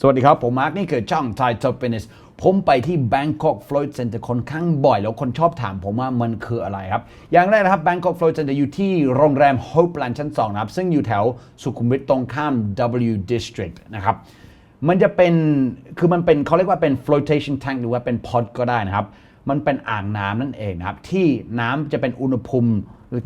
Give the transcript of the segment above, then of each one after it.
สวัสดีครับ ผมมาร์คนี่คือช่อง Thai Top Fitness ผมไปที่ Bangkok Float Center ค่อนข้างบ่อย แล้วคนชอบถามผมว่ามันคืออะไรครับ อย่างแรกนะครับ Bangkok Float Center อยู่ที่โรงแรม Hope Land ชั้น 2 นะครับ ซึ่งอยู่แถวสุขุมวิทตรงข้าม W District นะครับมันจะเป็นคือมันเป็นเขาเรียกว่าเป็น flotation tank หรือว่าเป็น pod ก็ได้นะครับ มันเป็นอ่างน้ำนั่นเองนะครับ ที่น้ำจะเป็นอุณหภูมิ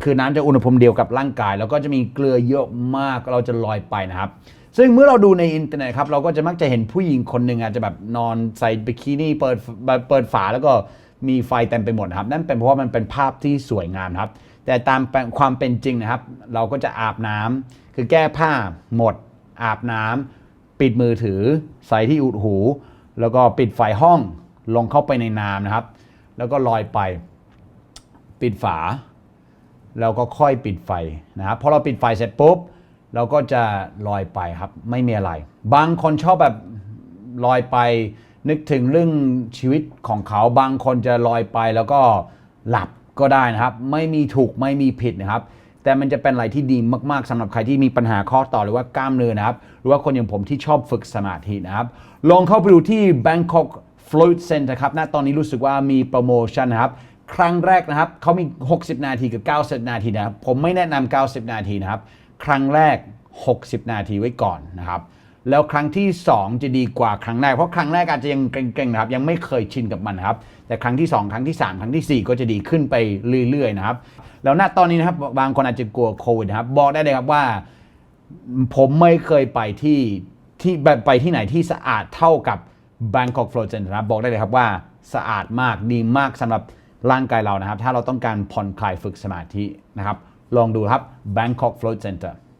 คือน้ำจะอุณหภูมิเดียวกับร่างกาย แล้วก็จะมีเกลือเยอะมากเราจะลอยไปนะครับ ซึ่งเมื่อเราดูในอินเทอร์เน็ตครับเราก็จะมักจะเห็นผู้หญิงคนหนึ่งอาจจะแบบนอนใส่บิกินี่เปิดเปิดฝาแล้วก็มีไฟเต็มไปหมดครับ นั่นเป็นเพราะว่ามันเป็นภาพที่สวยงามครับ แต่ตามความเป็นจริงนะครับ เราก็จะอาบน้ำคือแก้ผ้าหมด อาบน้ำปิดมือถือ ใส่ที่อุดหู แล้วก็ปิดไฟห้องลงเข้าไปในน้ำนะครับ แล้วก็ลอยไป ปิดฝา แล้วก็ค่อยปิดไฟนะครับพอเราปิดไฟเสร็จปุ๊บ เราก็จะลอยไปครับไม่มีอะไร บางคนชอบแบบลอยไป นึกถึงเรื่องชีวิตของเขาบางคนจะลอยไปแล้วก็หลับก็ได้นะครับ ไม่มีถูกไม่มีผิดนะครับ แต่มันจะเป็นอะไรที่ดีมากๆสำหรับใครที่มีปัญหาข้อต่อหรือว่ากล้ามเนื้อนะครับ หรือว่าคนอย่างผมที่ชอบฝึกสมาธินะครับ ลองเข้าไปดูที่ Bangkok Float Center ครับณตอนนี้รู้สึกว่ามีโปรโมชั่นนะครับครั้งแรกนะครับเขามี 60 นาทีกับ 90 นาทีนะครับ ผมไม่แนะนำ90 นาทีนะครับ ครั้งแรก 60 นาทีไว้ก่อนนะครับแล้วครั้งที่ 2 จะดีกว่าครั้งแรกเพราะครั้งแรกอาจจะยังเกรงๆนะครับยังไม่เคยชินกับมันนะครับ แต่ครั้งที่ 2 ครั้งที่ 3 ครั้งทีสี่4 ก็จะดีขึ้นไปเรื่อยๆนะครับแล้วณตอนนี้นะครับบางคนอาจจะกลัวโควิดนะครับบอกได้เลยครับว่า ผมไม่เคยไปที่ที่ไปที่ไหนที่สะอาดเท่ากับ Bangkok Float Center นะครับบอกได้เลยครับว่าสะอาดมากดีมากสำหรับร่างกายเรานะครับ ถ้าเราต้องการผ่อนคลายฝึกสมาธินะครับ ลองดูครับ Bangkok Float Center